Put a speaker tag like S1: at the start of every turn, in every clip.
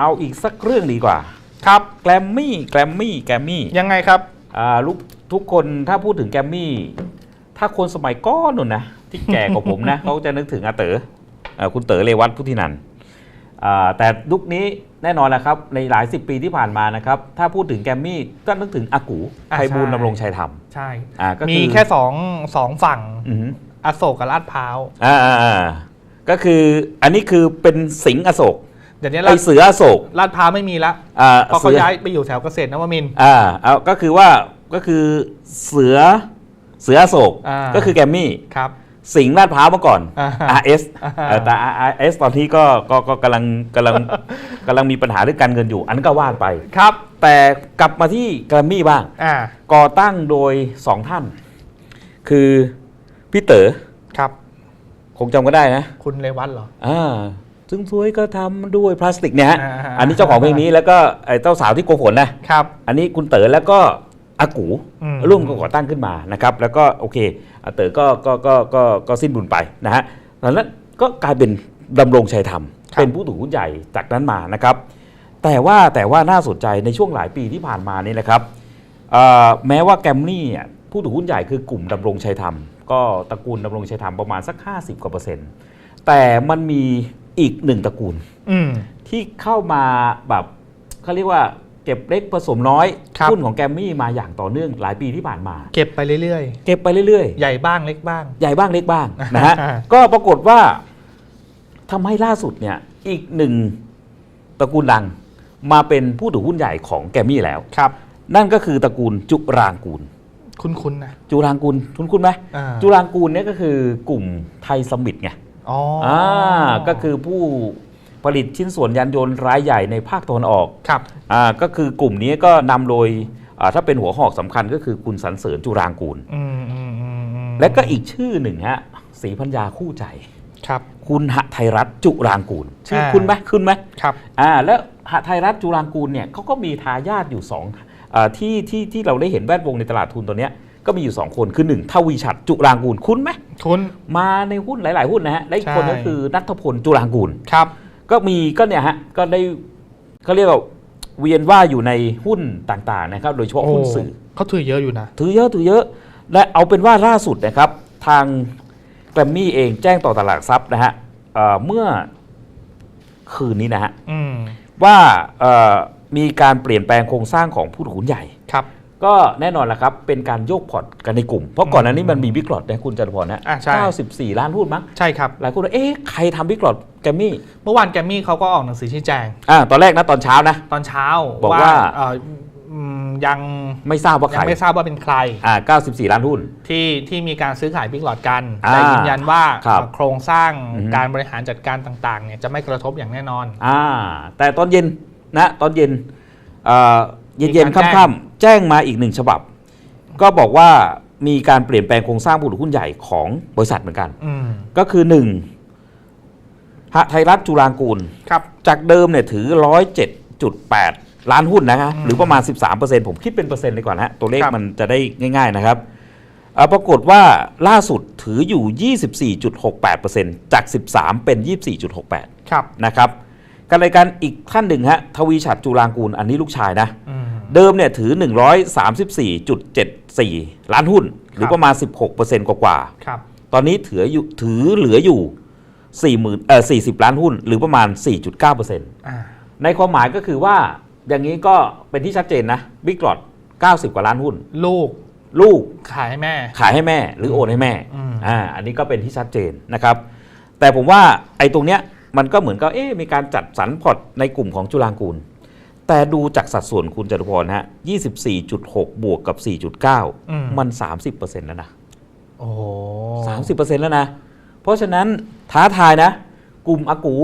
S1: เอาอีกสักเรื่องดีกว่า
S2: ครับ
S1: แกรมมี่แกรมมี่แกรมมี่
S2: ยังไงครับ
S1: อ่าลูกทุกคนถ้าพูดถึงแกรมมี่ ถ้าคนสมัยก้อนนู่นนะที่แก่กว่าผมนะ เขาจะนึกถึงอาเต๋ออ่าคุณเต๋อเรวัตพุทธินันท์อ่าแต่ยุคนี้แน่นอนแหละครับในหลายสิบปีที่ผ่านมานะครับถ้าพูดถึงแกรมมี่ก็นึกถึงอากู
S2: อ่า
S1: ไพบูลย์
S2: ใช่
S1: ดำรงชัยธรรม
S2: ใช่
S1: อ่าก็
S2: มี
S1: คือ
S2: แค่สองสองฝั่ง
S1: อือหือ
S2: อโศกกับลาดพร้าว
S1: อ่าอ่าอ่าก็คืออันนี้คือเป็นสิงห์อโศก
S2: เดี๋ยวนี้
S1: ไอ
S2: ลาด
S1: เสืออโศก
S2: ลาดพร้าวไม่มีละ
S1: อ่า
S2: เพราะเขา
S1: สือ
S2: ย้ายไปอยู่แถวเกษตรนวมินทร์
S1: อ่าเอาก็คือว่าก็คือเสือเสืออโศก
S2: อ่า
S1: ก็คือแกรมมี่
S2: ครับ
S1: สิงห์ลาดพร้าวเมื่อก่อน
S2: อ่า
S1: RS
S2: อ่า
S1: เออแต่ RS ตอนนี้ก็ก็ก็กำลังกำลังกำลังมีปัญหาเรื่องการเงินอยู่ อันนั้นก็ว่านไป
S2: ครับ
S1: แต่กลับมาที่แกรมมี่บ้าง
S2: อ่า
S1: ก่อตั้งโดยสองท่าน คือพี่เต๋อ
S2: ครับ
S1: คงจำก็ได้นะ
S2: คุณเรวัตเหรอ
S1: อ่า ซึ่งสวยก็ทำด้วยพลาสติกเนี่ยฮะ
S2: อ่า
S1: อันนี้เจ้าของเพลงนี้แล้วก็ไอ้เจ้าสาวที่โกฝนนะ
S2: ครับ
S1: อันนี้คุณเต๋อแล้วก็อากู
S2: อืม
S1: ร่วมกันก่อตั้งขึ้นมานะครับ แล้วก็โอเคอาเต๋อก็ก็ก็ก็ก็สิ้นบุญไปนะฮะตอนนั้นก็กลายเป็นดำรงชัยธรรม เป็นผู้ถือหุ้นใหญ่จากนั้นมานะครับ แต่ว่าแต่ว่าน่าสนใจในช่วงหลายปีที่ผ่านมานี่นะครับเอ่อแม้ว่าแกรมมี่เนี่ยผู้ถือหุ้นใหญ่คือกลุ่มดำรงชัยธรรม ก็ตระกูลดำรงชัยธรรมประมาณสัก 50กว่าเปอร์เซ็นต์แต่มันมี อีกหนึ่งตระกูล
S2: อืม
S1: ที่เข้ามาแบบเขาเรียกว่าเก็บเล็กผสมน้อย
S2: ครับ
S1: หุ้นของแกรมมี่มาอย่างต่อเนื่องหลายปีที่ผ่านมา
S2: เก็บไปเรื่อย
S1: เก็บไปเรื่อย
S2: ๆ ใหญ่บ้างเล็กบ้าง
S1: ๆใหญ่บ้างเล็กบ้างนะฮะ
S2: อ่า
S1: ก็ปรากฏว่าทำให้ล่าสุดเนี่ยอีกหนึ่งตระกูลดังมาเป็นผู้ถือหุ้นใหญ่ของแกรมมี่แล้ว
S2: ครับ
S1: นั่นก็คือตระกูลจุรางกูล
S2: คุ้นๆนะ
S1: จุรางกูลคุ้นคุณไหม
S2: อ่า
S1: จุรางกูลเนี่ยก็คือกลุ่มไทยสมิธไง
S2: อ๋ออ
S1: อ่าก็คือผู้ผลิตชิ้นส่วนยานยนต์รายใหญ่ในภาคตะวันออก
S2: ครับ
S1: อ่าก็คือกลุ่มนี้ก็นำโดยอ่าถ้าเป็นหัวหอกสำคัญก็คือคุณสันเสริญจุรางกูล
S2: อืมอืมอืมอืม
S1: และก็อีกชื่อหนึ่งฮะศรีพัญญาคู่ใจ
S2: ครับ
S1: คุณหไทยรัฐจุรางกูล ชื่อ
S2: อ่า
S1: คุณไหมคุณไหม
S2: ครับ
S1: อ่าแล้วหไทยรัฐจุรางกูลเนี่ยเขาก็มีทายาทอยู่สองอาที่ที่ที่เราได้เห็นแวดวงในตลาดทุนตัวเนี้ยก็มีอยู่2คนคือ1ทวีชัดจุรางกูลคุ้นไหม
S2: คุ้น
S1: มาในหุ้นหลาย ๆ หุ้นนะฮะและอีกคน
S2: ใช่
S1: ก็คือนัทพลจุรางกูล
S2: ครับ
S1: ก็มีก็เนี่ยฮะก็ได้เขาเรียกว่าเวียนว่าอยู่ในหุ้นต่าง ๆ นะครับ โดยเฉพาะหุ้นสื่อ
S2: เขาถือเยอะอยู่นะ
S1: ถือเยอะถือเยอะ และเอาเป็นว่าล่าสุดนะครับ ทางแกรมมี่เองแจ้งต่อตลาดทรัพย์นะฮะเอ่อเมื่อคืนนี้นะฮะ
S2: อืม
S1: ว่าเอ่อมีการเปลี่ยนแปลงโครงสร้างของผู้ถือหุ้นใหญ่
S2: ครับ
S1: ก็แน่นอนละครับ เป็นการโยกพอร์ตกันในกลุ่ม เพราะก่อนหน้านี้มันมีบิ๊กหลอดนะคุณจตุพรนะ
S2: อะใช่
S1: 94 ล้านหุ้นมั้ง
S2: ใช่ครับ
S1: หลายคนว่าเอ๊ะใครทำบิ๊กหลอดแกรมมี่
S2: เมื่อวานแกรมมี่เขาก็ออกหนังสือชี้แจง
S1: อ่าตอนแรกนะตอนเช้านะ
S2: ตอนเช้า
S1: บอกว่า
S2: เอ่ออืมยัง
S1: ไม่ทราบว่าใค
S2: ยั
S1: ร
S2: งไม่ทราบว่าเป็นใคร
S1: อ่า94 ล้านหุ้น
S2: ที่ที่มีการซื้อขายบิ๊กหลอดกัน
S1: อ่า
S2: แต่ยืนยันว่า
S1: ครับ
S2: โครงสร้าง
S1: อือฮึ
S2: การบริหารจัดการต่างๆเนี่ยจะไม่กระทบอย่างแน่นอน
S1: อ่าแต่ตอนเย็นนะตอนเย็นเอ่อเย็น
S2: มี
S1: เย็น
S2: การแจ้ง
S1: ค่ำๆ แจ้งมาอีกหนึ่งฉบับ ก็บอกว่ามีการเปลี่ยนแปลงโครงสร้างผู้ถือหุ้นใหญ่ของบริษัทเหมือนกัน
S2: อืม
S1: ก็คือหนึ่งหไทยรัฐจุรางกูล
S2: ครับ
S1: จากเดิมเนี่ยถือ 107.8 ล้านหุ้นนะครับ
S2: อืม
S1: หรือประมาณ 13%ผมคิดเป็นเปอร์เซ็นต์เลยก่อนนะฮะตัวเลข
S2: ครับ
S1: มันจะได้ง่าย ๆนะครับเอ่อปรากฏว่าล่าสุดถืออยู่ 24.68%จาก 13 เป็น 24.68
S2: ครับ
S1: นะครับการรายการอีกท่านหนึ่งฮะทวีฉัตรจุรางกูลอันนี้ลูกชายนะ
S2: อืม
S1: เดิมเนี่ยถือ 134.74 ล้านหุ้น หรือประมาณ 16%กว่าๆ
S2: ครับ
S1: ตอนนี้ถืออยู่ถือเหลืออยู่4 0,000เอ่อ40 ล้านหุ้น หรือประมาณ 4.9%
S2: อ่า
S1: ในความหมายก็คือว่าอย่างนี้ก็เป็นที่ชัดเจนนะบิ๊กหลอด90 กว่าล้านหุ้น
S2: ลูก
S1: ลูก
S2: ขายให้แม่
S1: ขายให้แม่ หรือโอนให้แม่
S2: อืม
S1: อ่าอันนี้ก็เป็นที่ชัดเจนนะครับ แต่ผมว่าไอ้ตรงเนี้ยมันก็เหมือนกับเอ๊ะมีการจัดสรรพอร์ตในกลุ่มของจุฬางกูล แต่ดูจากสัดส่วนคุณจตุพรฮะ24.6 บวกกับ4.9
S2: อืม
S1: มัน 30%แล้วนะ
S2: โอ้โห
S1: 30%แล้วนะ เพราะฉะนั้นท้าทายนะ กลุ่มอากู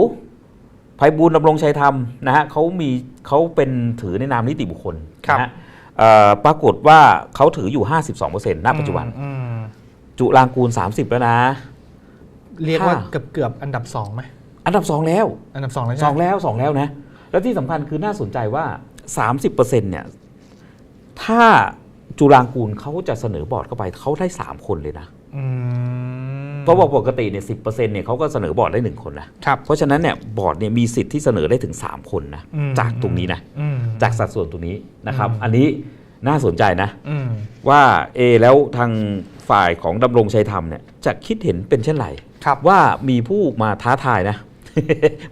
S1: ไพบูลย์ดำรงชัยธรรมนะฮะเขามีเขาเป็นถือในนามนิติบุคคล
S2: ครับ
S1: นะฮะเอ่อปรากฏว่าเขาถืออยู่ 52%ณปัจจุบัน
S2: อืม
S1: จุรางกูล 30 แล้วนะ
S2: เรียกว่า
S1: ค่ะ
S2: เกือบเกือบอันดับสองไหม
S1: อันดับ 2 แล้ว
S2: อันดับสองแล้ว
S1: ส
S2: ใช่
S1: อง
S2: ไหม
S1: แล้วสองแล้วนะ แล้วที่สำคัญคือน่าสนใจว่า 30%เนี่ยถ้าจุรางกูลเขาจะเสนอบอร์ดเข้าไปเขาได้ 3 คนเลยนะ
S2: อืม
S1: เพราะว่าปกติเนี่ยสิเนี่ยเขาก็เสนอบอร์ดได้หนึ่งคนนะครับเพราะฉะนั้นเนี่ยบอร์ดเนี่ยมีสิทธิ์ที่เสนอได้ถึง 3 คนนะ
S2: อืม
S1: จากตรงนี้นะ
S2: อืม
S1: จากสัดส่วนตรงนี้นะครับ
S2: อืม
S1: อันนี้น่าสนใจนะ
S2: อืม
S1: ว่าเอแล้วทางฝ่ายของดำรงชัยธรรมเนี่ยจะคิดเห็นเป็นเช่นไร
S2: ครับ
S1: ว่ามีผู้มาท้าทายนะ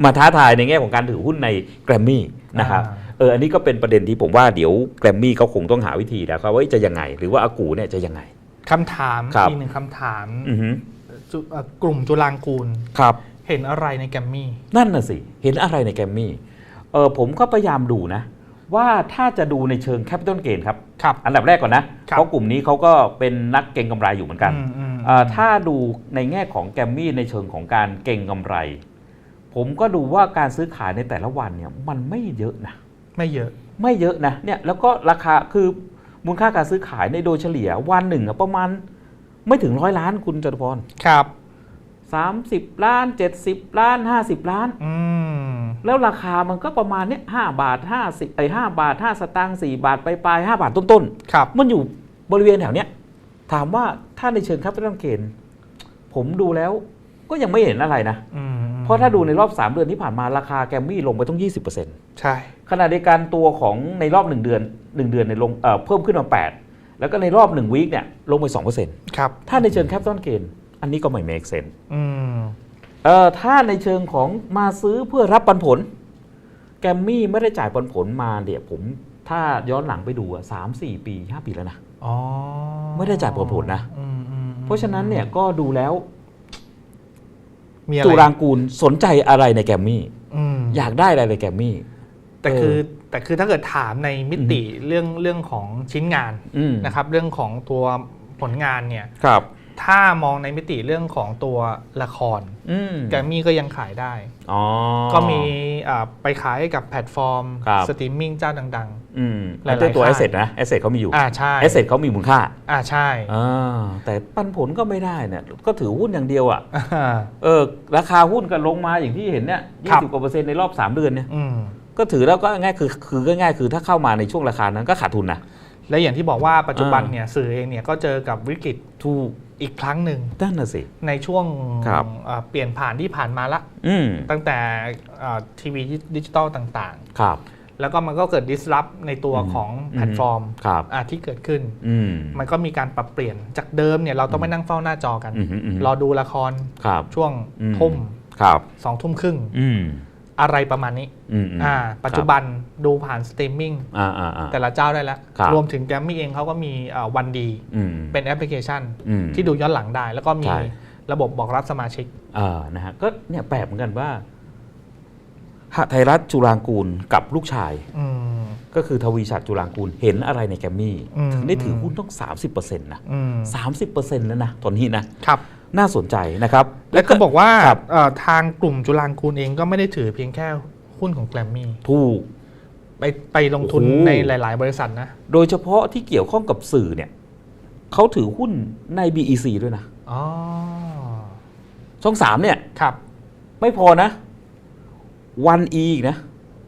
S1: มาท้าทายในแง่ของการถือหุ้นในแกรมมี่นะครับ
S2: อ่า
S1: เอออันนี้ก็เป็นประเด็นที่ผมว่าเดี๋ยวแกรมมี่เขาคงต้องหาวิธีแล้วครับว่าจะยังไง หรือว่าอากูเนี่ยจะยังไง
S2: คำถาม
S1: ครับ
S2: อีกหนึ่งคำถาม
S1: อือฮึ
S2: จุเอ่อกลุ่มจุลางกูล
S1: ครับ
S2: เห็นอะไรในแกรมมี่
S1: นั่นน่ะสิ เห็นอะไรในแกรมมี่เออผมก็พยายามดูนะ ว่าถ้าจะดูในเชิงแคปิตอลเกนครับ
S2: ครับ
S1: อันดับแรกก่อนนะ
S2: ครับ
S1: เพราะกลุ่มนี้เขาก็เป็นนักเก็งกำไรอยู่เหมือนกัน
S2: อืมอืม
S1: เอ่อถ้าดูในแง่ของแกรมมี่ในเชิงของการเก็งกำไร ผมก็ดูว่าการซื้อขายในแต่ละวันเนี่ยมันไม่เยอะนะ
S2: ไม่เยอะ
S1: ไม่เยอะนะเนี่ยแล้วก็ราคาคือมูลค่าการซื้อขายในโดยเฉลี่ยวันหนึ่งอะประมาณไม่ถึงร้อยล้านคุณจตุพร
S2: ครับ
S1: 30ล้าน70ล้าน50ล้าน
S2: อืม
S1: แล้วราคามันก็ประมาณเนี้ยห้าบาท50ไอ้ห้าบาท5สตางค์4บาทไปปลายๆ5บาทต้น
S2: ครับ
S1: ๆมันอยู่บริเวณแถวเนี้ยถามว่าถ้าในเชิง capital gain ผมดูแล้วก็ยังไม่เห็นอะไรนะ
S2: อืม
S1: เพ ราะถ้าดูในรอบ 3 เดือนที่ผ่านมาราคาแกรมมี่ลงไปต้อง 20%
S2: ใช่
S1: ขณะเดียวกันตัวของในรอบ 1 เดือน 1 เดือนในยลงเอ่อเพิ่มขึ้นมา 8 แล้วก็ในรอบ1วีคเนี่ยลงไป2%
S2: ครับ
S1: ถ้าในเชิง capital gain อันนี้ก็ไม่ make sense
S2: อืม
S1: เอ่อถ้าในเชิงของมาซื้อเพื่อรับปันผล แกรมมี่ไม่ได้จ่ายปันผลมาเดี๋ยวผมถ้าย้อนหลังไปดูอะสามสี่ปีห้าปีแล้วนะ
S2: อ๋อ
S1: ไม่ได้จ่ายผลผลนะ
S2: อืมอืม
S1: เพราะฉะนั้นเนี่ยก็ดูแล้ว
S2: มีอะไร
S1: จุรางกูลสนใจอะไรในแกรมมี่
S2: อืม
S1: อยากได้อะไรในแกรมมี่
S2: แต่คือ
S1: เออ
S2: แต่คือถ้าเกิดถามในมิติเรื่องเรื่องของชิ้นงาน
S1: อืม
S2: นะครับ เรื่องของตัวผลงานเนี่ย
S1: ครับ
S2: ถ้ามองในมิติเรื่องของตัวละคร
S1: อืม
S2: แกรมมี่ก็ยังขายได้
S1: อ๋อ
S2: ก็มีอ่าไปขายให้กับแพลตฟอร์ม
S1: ครับ
S2: สตรีมมิ่งเจ้าดัง
S1: อืม
S2: หลายๆ
S1: แล้วตัว
S2: ค่าย
S1: แอสเซทนะแอสเซทเขามีอยู่
S2: ๆอ่าใช่
S1: แอสเซทเขามีมูลค่า
S2: อ่าใช่
S1: อ่าแต่ปันผลก็ไม่ได้เนี่ยก็ถือหุ้นอย่างเดียวอะ
S2: อ่า
S1: เออราคาหุ้นก็ลงมาอย่างที่เห็นเนี่ย
S2: ค
S1: ยี่
S2: รับ
S1: สิบกว่าเปอร์เซ็นต์ในรอบสามเดือนเนี่ย
S2: อืม
S1: ก็ถือแล้วก็ง่ายคือคือก็ง่ายคือถ้าเข้ามาในช่วงราคานั้นก็ขาดทุนนะ
S2: และอย่างที่บอกว่าปัจจุบัน
S1: อ่า
S2: เนี่ยสื่อเองเนี่ยก็เจอกับวิกฤต
S1: ถูก
S2: อีกครั้งหนึ่ง
S1: นั่นน่ะสิ
S2: ในช่วง
S1: ครับ
S2: อ่าเปลี่ยนผ่านที่ผ่านมาละ
S1: อืม
S2: ตั้งแต่อ่าทีวีดิจิตอลต่าง
S1: ครับ
S2: ๆ แล้วก็มันก็เกิด disrupt ในตัว
S1: อืม
S2: ของ
S1: อืม
S2: แพลตฟอร์ม
S1: ครับ
S2: อ่าที่เกิดขึ้น
S1: อืม
S2: มันก็มีการปรับเปลี่ยนจากเดิมเนี่ยเราต้องไปนั่งเฝ้าหน้าจอกัน
S1: อืมอืมอืม
S2: รอดูละคร
S1: ครับ
S2: ช่วง
S1: อืม
S2: ทุ่ม
S1: ครับ
S2: สองทุ่มครึ่ง
S1: อืม
S2: อะไรประมาณนี้
S1: อืมม
S2: อ่าปัจจุบันดูผ่านสตรีมมิ่ง
S1: อ่าอ่าอ่า
S2: แต่ละเจ้าได้แล้ว
S1: ครับ
S2: รวมถึงแกรมมี่เองเขาก็มีวันดี
S1: อืม
S2: เป็นแอปพลิเคชัน
S1: อืม
S2: ที่ดูย้อนหลังได้ แล้วก็มี
S1: ใช่
S2: ระบบบอกรับสมาชิก
S1: อ่านะฮะก็เนี่ยแปลกเหมือนกันว่า หไทยรัฐจุรางกูลกับลูกชาย
S2: อืม
S1: ก็คือทวีชัดจุรางกูลเห็นอะไรในแกรมมี่
S2: อืม
S1: ถึงได้ถือหุ้นต้อง 30%นะ
S2: อืม
S1: 30%แล้วนะตอนนี้นะ
S2: ครับ
S1: น่าสนใจนะครับ
S2: แล้วก็บอกว่า
S1: ครับ
S2: เอ่อทางกลุ่มจุลางคูลเองก็ไม่ได้ถือเพียงแค่หุ้นของแกรมมี่
S1: ถูก
S2: ไปไปลงทุน
S1: โอ้โห
S2: ในหลาย ๆ บริษัทนะ
S1: โดยเฉพาะที่เกี่ยวข้องกับสื่อเนี่ยเขาถือหุ้นใน BEC ด้วยนะ
S2: อ๋อ
S1: ช่อง3เนี่ย
S2: ครับ
S1: ไม่พอนะ วันอีกนะ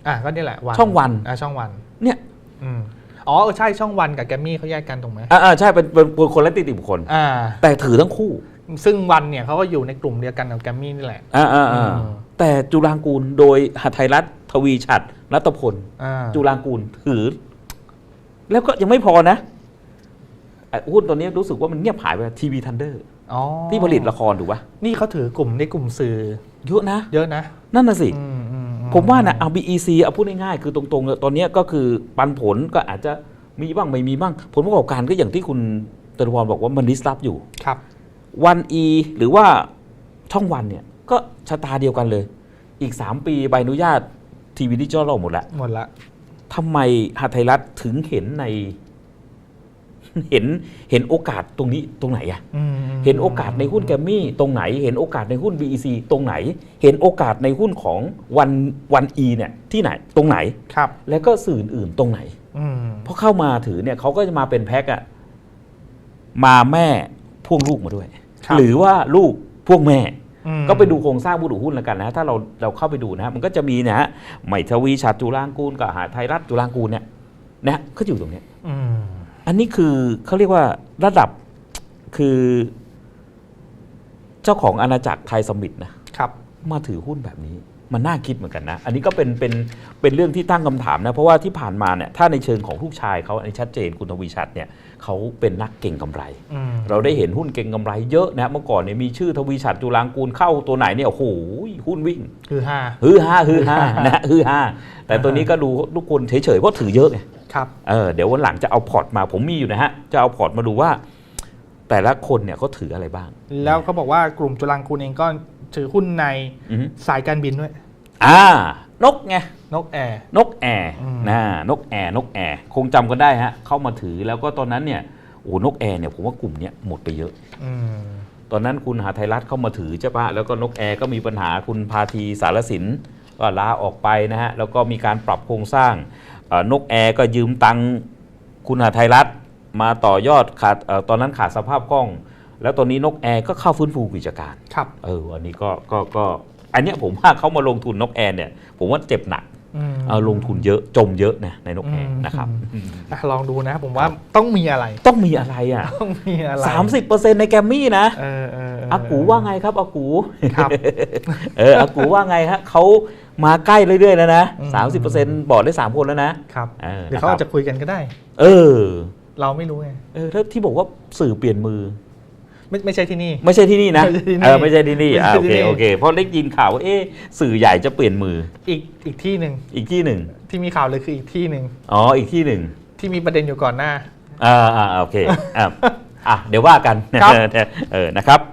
S2: อะก็นี่แหละวัน
S1: ช่องวัน
S2: อะช่องวัน
S1: เนี่ย
S2: อืมอ๋อเออใช่ช่องวันกับแกรมมี่เขาแยกกันถูกไหม
S1: อ่าอ่าใช่เป็นเป็นเป็นคนละติติบุคคล
S2: อ่า
S1: แต่ถือทั้งคู่
S2: ซึ่งวันเนี่ยเขาก็อยู่ในกลุ่มเดียวกันกับแกรมมี่นี่แหละ
S1: อ่าอ่าอ่า
S2: อืม
S1: แต่จุรางกูลโดยหไทยรัฐทวีชัดรัตพล
S2: อ่า
S1: จุรางกูลถือ แล้วก็ยังไม่พอนะไอ้หุ้นตัวนี้รู้สึกว่ามันเงียบหายไปทีวีทันเดอร์
S2: อ๋อ
S1: ที่ผลิตละครถูกปะ
S2: นี่เขาถือกลุ่มในกลุ่มสื่อ
S1: เยอะนะ
S2: เยอะนะ
S1: นั่นน่ะสิ
S2: อืมอือื
S1: ผมว่านะเอา BEC เอาพูดง่ายๆคือตรงๆ ตอนเนี้ยก็คือปันผลก็อาจจะมีบ้างไม่มีบ้าง ผลประกอบการก็อย่างที่คุณตรุพรบอกว่ามันดิสรับอยู่
S2: ครับ
S1: วันอีหรือว่าช่องวันเนี่ยก็ชะตาเดียวกันเลย อีก 3 ปีใบอนุญาตทีวีดิจิทัลหมดแล้ว
S2: หมดละ
S1: ทำไมหาไทยรัฐถึงเห็นใน เห็นเห็นโอกาสตรงนี้ตรงไหนอะ
S2: อืม
S1: เห็นโอกาสในหุ้นแกรมมี่ตรงไหน เห็นโอกาสในหุ้น BEC ตรงไหน เห็นโอกาสในหุ้นของวันวันอีเนี่ยที่ไหนตรงไหน
S2: ครับ
S1: แล้วก็สื่ออื่นๆตรงไหน
S2: อืม
S1: พอเข้ามาถือเนี่ยเขาก็จะมาเป็นแพ็คอะมาแม่พ่วงลูกมาด้วย
S2: ครับ
S1: หรือว่าลูกพ่วงแม่
S2: อืม
S1: ก็ไปดูโครงสร้างผู้ถือหุ้นแล้วกันนะ ถ้าเราเราเข้าไปดูนะฮะมันก็จะมีนะฮะไหมทวีชาติจุลางกูลกับหาไทยรัฐจุลางกูลเนี่ยนะก็อยู่ตรงเนี้ย
S2: อืม
S1: อันนี้คือเขาเรียกว่าระดับคือเจ้าของอาณาจักรไทยสมิธนะครับ มาถือหุ้นแบบนี้ มันน่าคิดเหมือนกันนะ อันนี้ก็เป็นเป็นเป็นเรื่องที่ตั้งคำถามนะ เพราะว่าที่ผ่านมาเนี่ยถ้าในเชิงของลูกชายเขาอันนี้ชัดเจนคุณทวีชัดเนี่ยเขาเป็นนักเก่งกำไร
S2: อืม
S1: เราได้เห็นหุ้นเก่งกำไรเยอะนะเมื่อก่อนเนี่ยมีชื่อทวีชัดจุลางกูลเข้าตัวไหนเนี่ยโอ้โหหุ้นวิ่ง
S2: คือห้า
S1: ฮือฮาฮือฮานะฮือฮาแต่ตัวนี้ก็ดูทุกคนเฉยๆเพราะถือเยอะไง
S2: ครับ
S1: เออเดี๋ยววันหลังจะเอาพอร์ตมาผมมีอยู่นะฮะจะเอาพอร์ตมาดูว่า แต่ละคนเนี่ยเขาถืออะไรบ้าง
S2: แล้วเขาบอกว่ากลุ่มจุลังคูลเองก็ถือหุ้นใน
S1: อือฮึ
S2: สายการบินด้วย
S1: อ่านกไง
S2: นกแอร์
S1: นกแอร์
S2: อืม
S1: นะนกแอร์นกแอร์คงจำกันได้ฮะเข้ามาถือแล้วก็ตอนนั้นเนี่ยโอ้นกแอร์เนี่ยผมว่ากลุ่มเนี้ยหมดไปเยอะ
S2: อืม
S1: ตอนนั้นคุณหาไทยรัฐเข้ามาถือใช่ปะแล้วก็นกแอร์ก็มีปัญหาคุณพาทีสารสินก็ลาออกไปนะฮะแล้วก็มีการปรับโครงสร้างเอ่อนกแอร์ก็ยืมตังค์คุณหาไทยรัฐมาต่อยอดขาดเอ่อตอนนั้นขาดสภาพคล่อง แล้วตอนนี้นกแอร์ก็เข้าฟื้นฟูกิจการ
S2: ครับ
S1: เอออันนี้ก็ก็ก็ อันเนี้ยผมว่าเขามาลงทุนนกแอร์เนี่ย ผมว่าเจ็บหนัก
S2: อืม
S1: เอาลงทุนเยอะจมเยอะนะในนกแอร์
S2: อืม
S1: นะครับ
S2: อะลองดูนะ ผมว่าต้องมีอะไร
S1: ต้องมีอะไรอะ
S2: ต้องมีอะไร
S1: สามสิบเปอร์เซ็นต์ในแกรมมี่นะ
S2: เออเออเออ
S1: อากูว่าไงครับอากู
S2: ครับ
S1: เอออากูว่าไงฮะเขามาใกล้เรื่อยๆแล้วนะ
S2: อืม
S1: สามสิบเปอร์เซ็นต์บอกได้สามคนแล้วนะครับเออ
S2: เดี๋ยว
S1: นะ
S2: เขา
S1: ครั
S2: อา
S1: บ
S2: จจะคุยกันก็ได้
S1: เออ
S2: เราไม่รู้ไง
S1: เออแล้วที่บอกว่าสื่อเปลี่ยนมือ
S2: ไม่ไม่ใช่ที่นี่
S1: ไม่ใช่ที่นี่นะ
S2: ไม่ใช่ที่นี่
S1: เออไม่ใช่ที่นี่อ่า
S2: ไม่
S1: โอ
S2: ใช่
S1: เค
S2: ที่นี่
S1: โอเคเพราะได้ยินข่าวว่าเอ๊ะสื่อใหญ่จะเปลี่ยนมือ
S2: อีกอีกที่หนึ่ง
S1: อีกที่หนึ่ง
S2: ที่มีข่าวเลยคืออีกที่หนึ่ง
S1: อ๋ออีกที่หนึ่ง
S2: ที่มีประเด็นอยู่ก่อนหน้า
S1: อ่าอ่าโอเคอะอะเดี๋ยวว่ากัน
S2: ครับ
S1: เออนะครับ